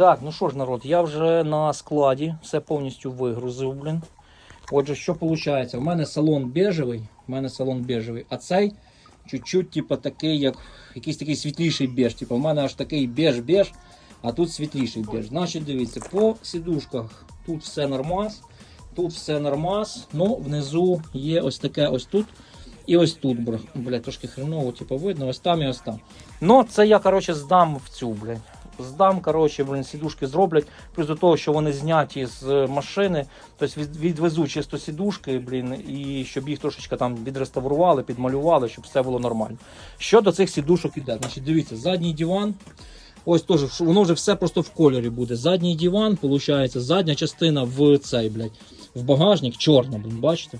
Так, ну що ж, народ, я вже на складі все повністю вигрузив, блін. Отже, що виходить? У мене салон бежевий, у мене салон бежевий, а цей чуть-чуть, типу, такий, як якийсь такий світліший беж. Типу, у мене аж такий беж-беж, а тут світліший беж. Значить, дивіться, по сідушках тут все нормас, тут все нормас, ну внизу є ось таке ось тут. І ось тут, бля, трошки хреново, типу, видно, ось там і ось там. Ну, це я, коротше, здам в цю, блядь. Здам, коротше, блін, сідушки зроблять. Плюс до того, що вони зняті з машини, тобто від, відвезу чисто сідушки, блін, і щоб їх трошечки там відреставрували, підмалювали, щоб все було нормально. Що до цих сідушок іде? Значить, дивіться, задній диван. Ось теж, воно вже все просто в кольорі буде. Задній диван, виходить, задня частина в цей, блядь, в багажник, чорна, блін, бачите?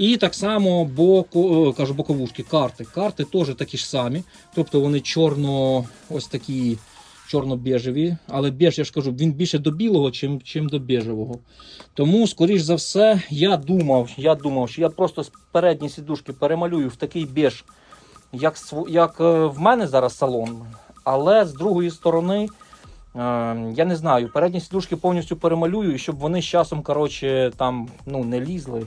І так само боку, е, кажу, боковушки, карти. Карти теж такі ж самі. Тобто вони чорно, ось такі чорно-бежеві. Але беж, я ж кажу, він більше до білого, чим, чим до бежевого. Тому, скоріш за все, я думав, я думав, що я просто з передні сідушки перемалюю в такий беж, як, як е, в мене зараз салон. Але з другої сторони, е, я не знаю, передні сідушки повністю перемалюю, щоб вони з часом коротше, там, ну, не лізли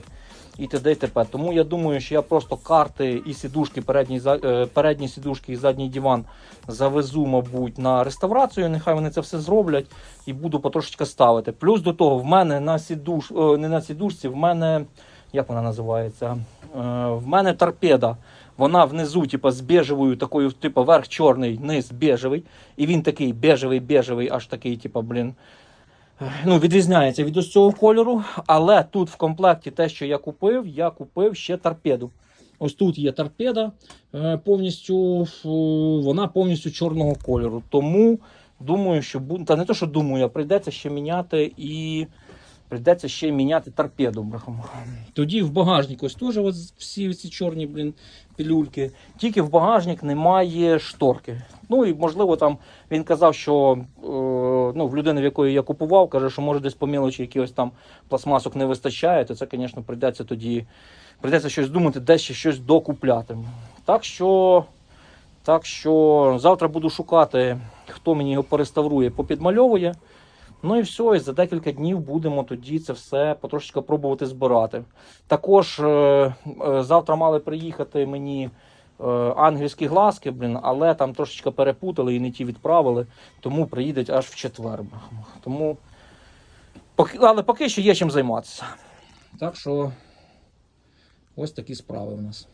і т.д. і т.п. Тому я думаю, що я просто карти і сідушки, передні, е, передні сідушки і задній диван завезу, мабуть, на реставрацію. Нехай вони це все зроблять і буду потрошечки ставити. Плюс до того, в мене на сідуш, о, не на сідушці, в мене, як вона називається? Е, В мене торпеда. Вона внизу, типу, з бежевою, такою, типу, верх чорний, низ бежевий. І він такий бежевий, бежевий, аж такий, типу, блін. Ну, відрізняється від ось цього кольору, але тут в комплекті те, що я купив, я купив ще торпеду. Ось тут є торпеда, е, повністю вона повністю чорного кольору. Тому думаю, що та не то, що думаю, а прийдеться ще міняти і прийдеться ще міняти торпеду. бляха-муха. Тоді в багажник ось теж всі ці чорні блін, пілюльки. Тільки в багажник немає шторки. Ну і можливо там він казав, що ну, в людини, в якої я купував, каже, що може десь по мілочі якихось там пластмасок не вистачає, то це, звісно, прийдеться тоді. Прийдеться щось думати, десь ще щось докупляти. Так що, так що завтра буду шукати, хто мені його переставрує, попідмальовує. Ну і все, і за декілька днів будемо тоді це все потрошечки пробувати збирати. Також е, е, завтра мали приїхати мені ангельські глазки, блін, але там трошечки перепутали і не ті відправили, тому приїдуть аж в четвер. Тому, але поки що є чим займатися. Так що ось такі справи в нас.